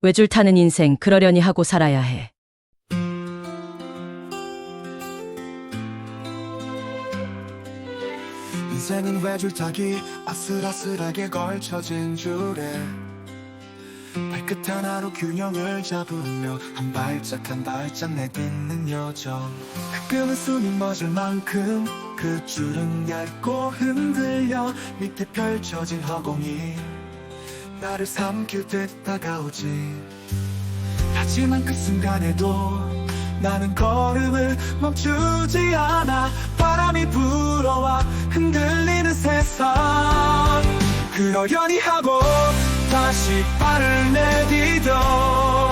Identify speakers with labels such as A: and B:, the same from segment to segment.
A: 외줄 타는 인생 그러려니 하고 살아야 해.
B: 인생은 외줄타기 아슬아슬하게 걸쳐진 줄에 발끝 하나로 균형을 잡으며 한 발짝 한 발짝 내딛는 여정 그 끈은 숨이 멎을 만큼 그 줄은 얇고 흔들려 밑에 펼쳐진 허공이 나를 삼킬 듯 다가오지. 하지만 그 순간에도 나는 걸음을 멈추지 않아. 바람이 불어와 흔들리는 세상. 그러려니 하고 다시 발을 내디뎌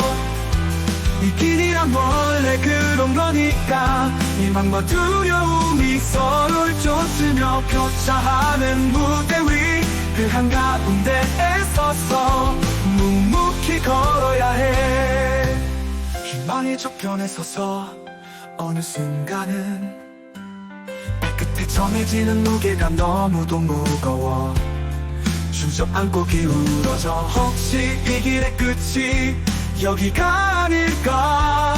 B: 이 길이란 원래 그런 거니까 희망과 두려움이 서로를 쫓으며 교차하는 무대 위 그 한가운데에 서서 묵묵히 걸어야 해. 희망의 저편에 서서 어느 순간은 발끝에 정해지는 무게가 너무도 무거워. 주저앉고 기울어져 혹시 이 길의 끝이 여기가 아닐까?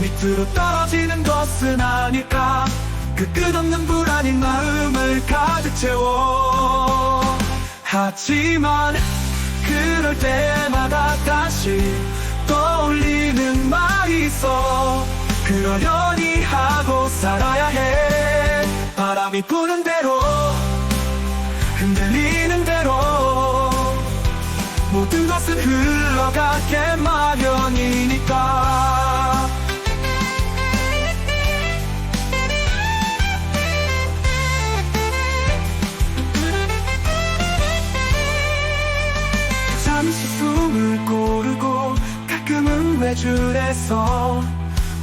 B: 밑으로 떨어지는 것은 아닐까? 그 끝없는 불안인 마음을 가득 채워 하지만 그럴 때마다 다시 떠올리는 말이 있어. 그러려니 하고 살아야 해. 바람이 부는 대로 흔들리는 대로. 모든 것은 흘러가게 마련이니까 외줄에서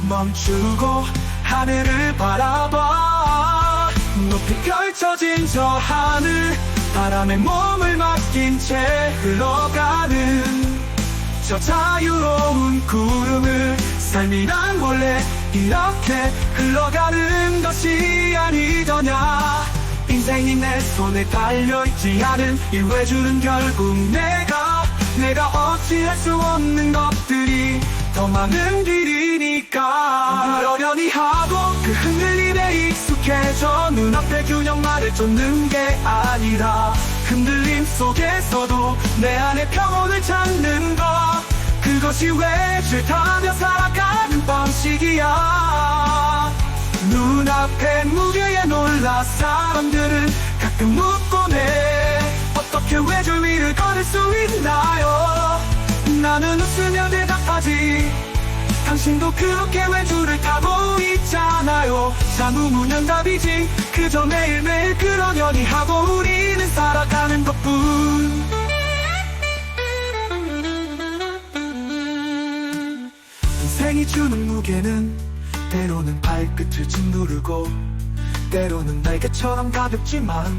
B: 멈추고 하늘을 바라봐. 높이 펼쳐진 저 하늘 바람에 몸을 맡긴 채 흘러가는 저 자유로운 구름을 삶이란 원래 이렇게 흘러가는 것이 아니더냐. 인생이 내 손에 달려있지 않은 이 외줄은 결국 내가 내가 어찌할 수 없는 것들이 더 많은 길이니까. 그러려니 하고 그 흔들림에 익숙해져 눈앞의 균형만을 쫓는 게 아니라 흔들림 속에서도 내 안의 평온을 찾는 것 그것이 외줄 타며 살아가는 방식이야. 눈앞의 무게에 놀라 사람들은 가끔 묻곤 해. 어떻게 외줄 위를 걸을 수 있나요 나는 웃으며 대답하지. 당신도 그렇게 외줄을 타고 있잖아요. 자무무는 답이지. 그저 매일매일 그러려니 하고 우리는 살아가는 것뿐. 인생이 주는 무게는 때로는 발끝을 짓누르고 때로는 날개처럼 가볍지만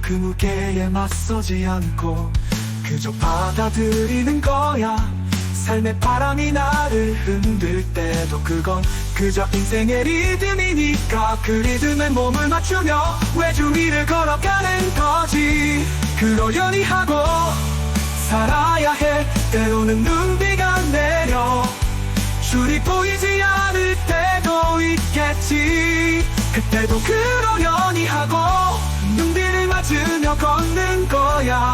B: 그 무게에 맞서지 않고 그저 받아들이는 거야. 삶의 바람이 나를 흔들 때도 그건 그저 인생의 리듬이니까 그 리듬에 몸을 맞추며 외주 위를 걸어가는 거지. 그러려니 하고 살아야 해. 때로는 눈비가 내려. 줄이 보이지 않을 때도 있겠지. 그때도 그러려니 하고 눈비를 맞으며 걷는 거야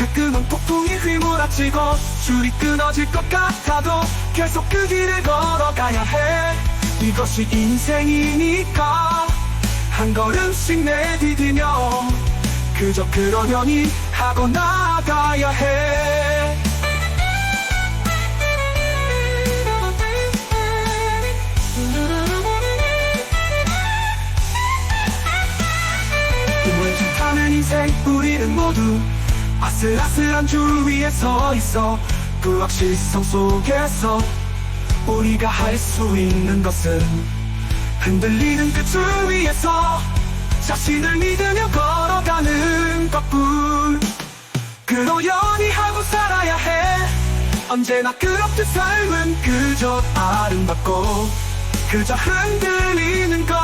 B: 가끔은 폭풍이 휘몰아치고 줄이 끊어질 것 같아도 계속 그 길을 걸어가야 해. 이것이 인생이니까 한 걸음씩 내디디며 그저 그러려니 하고 나아가야 해. 꿈을 타는 인생 우리는 모두 아슬아슬한 줄 위에 서 있어. 불확실성 속에서 우리가 할 수 있는 것은 흔들리는 그 줄 위에서 자신을 믿으며 걸어가는 것뿐. 그러려니 하고 살아야 해. 언제나 그렇듯 삶은 그저 아름답고 그저 흔들리는 것.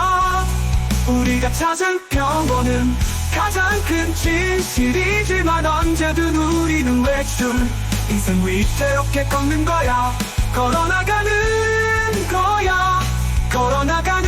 B: 우리가 찾은 평온은 가장 큰 진실이지만 언제든 우리는 외출 인생 위태롭게 걷는 거야. 걸어나가는 거야. 걸어나가는